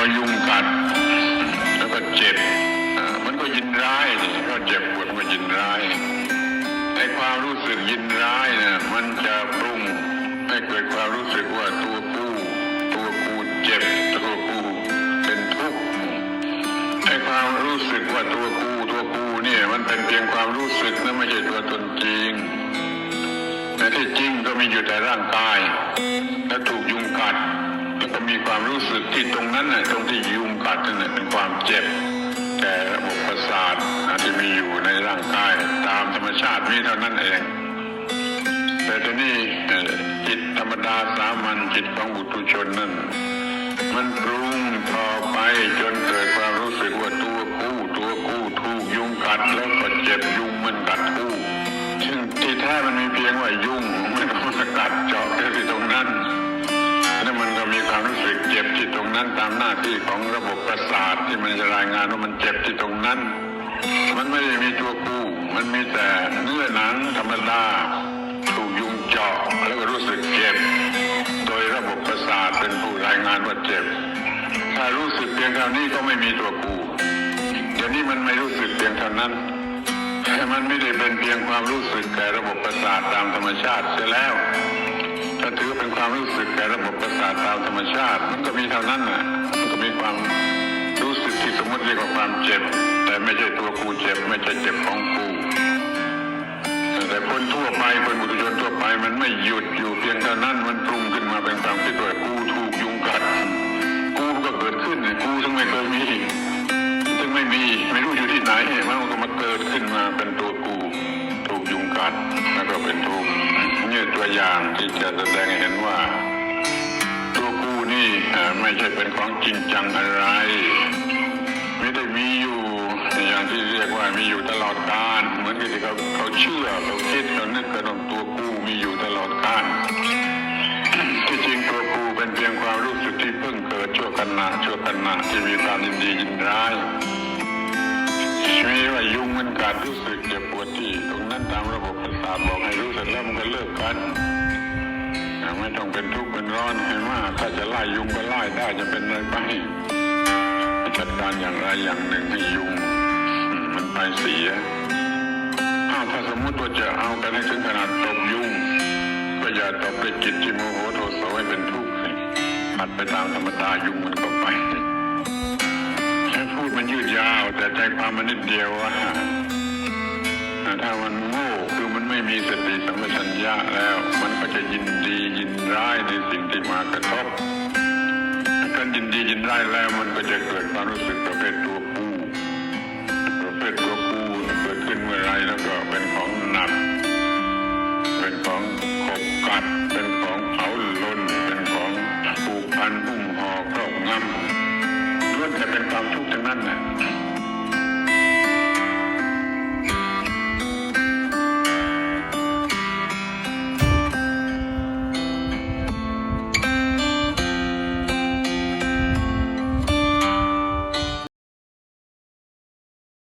อยุงกัด แล้วก็เจ็บมันก็ยินร้ายนี่ก็เจ็บปวดมันก็ยินร้ายไอ้ความรู้สึกยินร้ายนี่ยมันจะปรุงให้เกิดความรู้สึกว่าตัวกูตัวกูเจ็บตัวกูเป็นทุกข์ไอ้ความรู้สึกว่าตัวกูตัวกูเนี่ยมันเป็นเพียงความรู้สึกนะไม่ใช่ตัวตนจริงแต่ที่จริงก็มีอยู่แต่ร่างกาย นั้นน่ะตรงที่ยุงกัดนั่นน่ะเป็นความเจ็บ แต่ระบบประสาทอาจจะมีอยู่ในร่างกายตามธรรมชาตินี้เท่านั้นเอง แต่ทีนี้เอ่อจิตธรรมดาสามัญจิตของบุตุชนนั่นมันปรุงต่อไปจนเกิดความรู้สึกว่าตัวกู้ตัวกู้ถูกยุงกัดแล้วก็เจ็บยุงมันกัดกู้ซึ่งที่แท้มันมีเพียงว่ายุงมันกัดเจาะแค่ที่ตรงนั้น มันก็มีควารู้สึกเจ็บที่ตรงนั้นตามหน้าที่ของระบบประสาทที่มันจะรายงานว่ามันเจ็บที่ตรงนั้น มันไม่ได้มีตัวกู้มันมีแต่เนื้อหนังธรรมดาถูกยุงเจาะแล้วก็รู้สึกเจ็บ โดยระบบประสาทเป็นผู้รายงานว่าเจ็บ ถ้ารู้สึกเพียงเท่านี้ก็ไม่มีตัวกูเดี๋ยวนี้มันไม่รู้สึกเพียงเท่านั้นแต่มันไม่ได้เป็นเพียงความรู้สึกแก่ระบบประสาทตามธรรมชาติเสียแล้ว ถ้าถือเป็นความรู้สึกแก่ระบบประสาทตามธรรมชาติ มันก็มีเท่านั้นน่ะมันก็มีความรู้สึกที่สมมติเรียกว่าความเจ็บ แต่ไม่ใช่ตัวกูเจ็บ ไม่ใช่เจ็บของกูแต่คนทั่วไปคนบุตรชนทั่วไปมันไม่หยุดอยู่เพียงเท่านั้นมันปรุงขึ้นมาเป็นความคิดว่ากูถูกยุงกัดกูก็เกิดขึ้นเนี่ยกูซึ่งไม่เคยมีซึ่งไม่มีไม่รู้อยู่ที่ไหนมันก็มาเกิดขึ้นมาเป็นตัวกูถูกยุงกัดแล้วก็เป็นทุกข์างที่จะแสดงให้เห็นว่า ตัวกูนี่ไม่ใช่เป็นของจริงจังอะไร ไม่ได้มีอยู่อย่างที่เรียกว่ามีอยู่ตลอดกาลเหมือนกับที่เขาเขาเชื่อเขาคิดเขานึกกันว่าตัวกูมีอยู่ตลอดกาลที่จริงตัวกูเป็นเพียงความรู้สึกที่เพิ่งเกิดชั่วขณะชั่วขณะที่มีความยินดียินร้ายมีว่ายุงมันกัดรู้สึกเจ็บปวดที่ ตรงนั้นตามระบบประสาทบอกให้รู้สร็จแล้วมันก็เลิกกัน ไม่ต้องเป็นทุกข์เป็นร้อนให้มากถ้าจะไล่ยุงก็ไล่ได้จะเป็นอะไรไปจัดการอย่างไรอย่างหนึ่งให้ยุงมันไปเสียอ้าถ้าสมมติว่าจะเอากันให้ถึงขนาดตบยุงก็อย่าตบด้วยจิตที่โมโหโทโสให้เป็นทุกข์สิผัดไปตามธรรมดายุงมันก็ไปแค่พูดมันยืดยาว แต่ใจความมันนิดเดียวว่าถ้ามันโง่คือมันไม่มีสติสัมปชัญญะแล้ว มันก็จะยินดีย ร้ายในสิ่งที่มากระทบการยินดียินร้ายแล้วมันก็จะเกิดความรู้สึกประเภทตัวกูประเภทตัวกูเกิดขึ้นเมื่อไรแล้วก็เป็นของหนัก เป็นของขบกัด เป็นของเผาลนเป็นของผูกพันหุ้มห่อครอบงำล้วนแต่เป็นความทุกข์ทั้งนั้นนะ